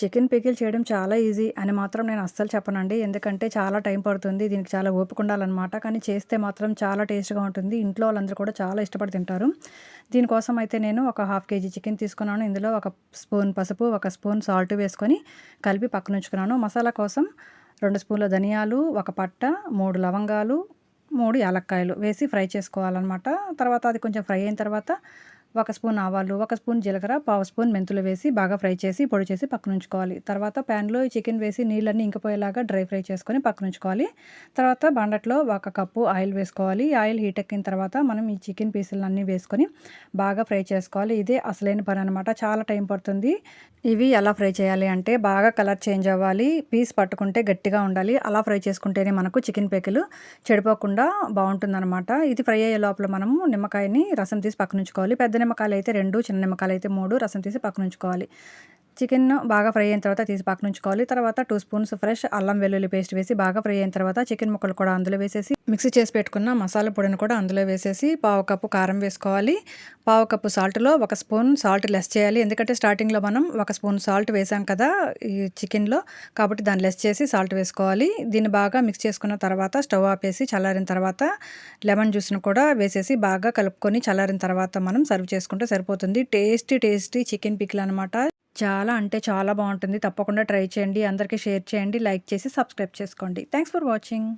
Chicken pickle చేయడం చాలా easy అని మాత్రం నేను అస్సలు చెప్పనండి. ఎందుకంటే చాలా టైం పడుతుంది దీనికి చాలా ఓపిక ఉండాలన్నమాట. కానీ చేస్తే మాత్రం చాలా టేస్ట్గా ఉంటుంది. ఇంట్లో వాళ్ళందరూ కూడా చాలా ఇష్టపడి తింటారు. దీనికోసం అయితే నేను ఒక హాఫ్ కేజీ చికెన్ తీసుకున్నాను. ఇందులో ఒక స్పూన్ పసుపు ఒక స్పూన్ సాల్ట్ వేసుకొని కలిపి పక్కన ఉంచుకున్నాను. మసాలా కోసం రెండు స్పూన్ల ధనియాలు ఒక పట్ట మూడు లవంగాలు మూడు యాలక్కాయలు వేసి ఫ్రై చేసుకోవాలన్నమాట. తర్వాత అది కొంచెం ఫ్రై అయిన తర్వాత ఒక స్పూన్ ఆవాలు ఒక స్పూన్ జీలకర్ర పావు స్పూన్ మెంతులు వేసి బాగా ఫ్రై చేసి పొడి చేసి పక్కన ఉంచుకోవాలి. తర్వాత ప్యాన్లో చికెన్ వేసి నీళ్ళన్నీ ఇంకిపోయేలాగా డ్రై ఫ్రై చేసుకొని పక్కన ఉంచుకోవాలి. తర్వాత బండట్లో ఒక కప్పు ఆయిల్ వేసుకోవాలి. ఆయిల్ హీట్ ఎక్కిన తర్వాత మనం ఈ చికెన్ పీసులన్నీ వేసుకొని బాగా ఫ్రై చేసుకోవాలి. ఇదే అసలైన పని అనమాట చాలా టైం పడుతుంది. ఇవి ఎలా ఫ్రై చేయాలి అంటే బాగా కలర్ చేంజ్ అవ్వాలి. పీస్ పట్టుకుంటే గట్టిగా ఉండాలి. అలా ఫ్రై చేసుకుంటేనే మనకు చికెన్ పేకలు చెడిపోకుండా బాగుంటుందన్నమాట. ఇది ఫ్రై అయ్యే లోపల మనము నిమ్మకాయని రసం తీసి పక్కన ఉంచుకోవాలి. పెద్ద నిమ్మకాయలు అయితే రెండు చిన్న నిమ్మకాయలు అయితే మూడు రసం తీసి పక్కన ఉంచుకోవాలి చికెన్ బాగా ఫ్రై అయిన తర్వాత తీసి పక్కన ఉంచుకోవాలి. తర్వాత టూ స్పూన్స్ ఫ్రెష్ అల్లం వెల్లుల్లి పేస్ట్ వేసి బాగా ఫ్రై అయిన తర్వాత చికెన్ ముక్కలు కూడా అందులో వేసేసి మిక్సీ చేసి పెట్టుకున్న మసాలా పొడిని కూడా అందులో వేసేసి పావు కప్పు కారం వేసుకోవాలి. పావు కప్పు సాల్ట్లో ఒక స్పూన్ సాల్ట్ లెస్ చేయాలి. ఎందుకంటే స్టార్టింగ్లో మనం ఒక స్పూన్ సాల్ట్ వేసాం కదా ఈ చికెన్లో కాబట్టి దాన్ని లెస్ చేసి సాల్ట్ వేసుకోవాలి. దీన్ని బాగా మిక్స్ చేసుకున్న తర్వాత స్టవ్ ఆపేసి చల్లారిన తర్వాత లెమన్ జ్యూస్ని కూడా వేసేసి బాగా కలుపుకొని చల్లారిన తర్వాత మనం సర్వ్ చేసుకుంటే సరిపోతుంది. టేస్టీ టేస్టీ చికెన్ పిక్లు అనమాట చాలా అంటే చాలా బాగుంటుంది. తప్పకుండా ట్రై చేయండి. అందరికీ షేర్ చేయండి. లైక్ చేసి సబ్స్క్రైబ్ చేసుకోండి. Thanks for watching.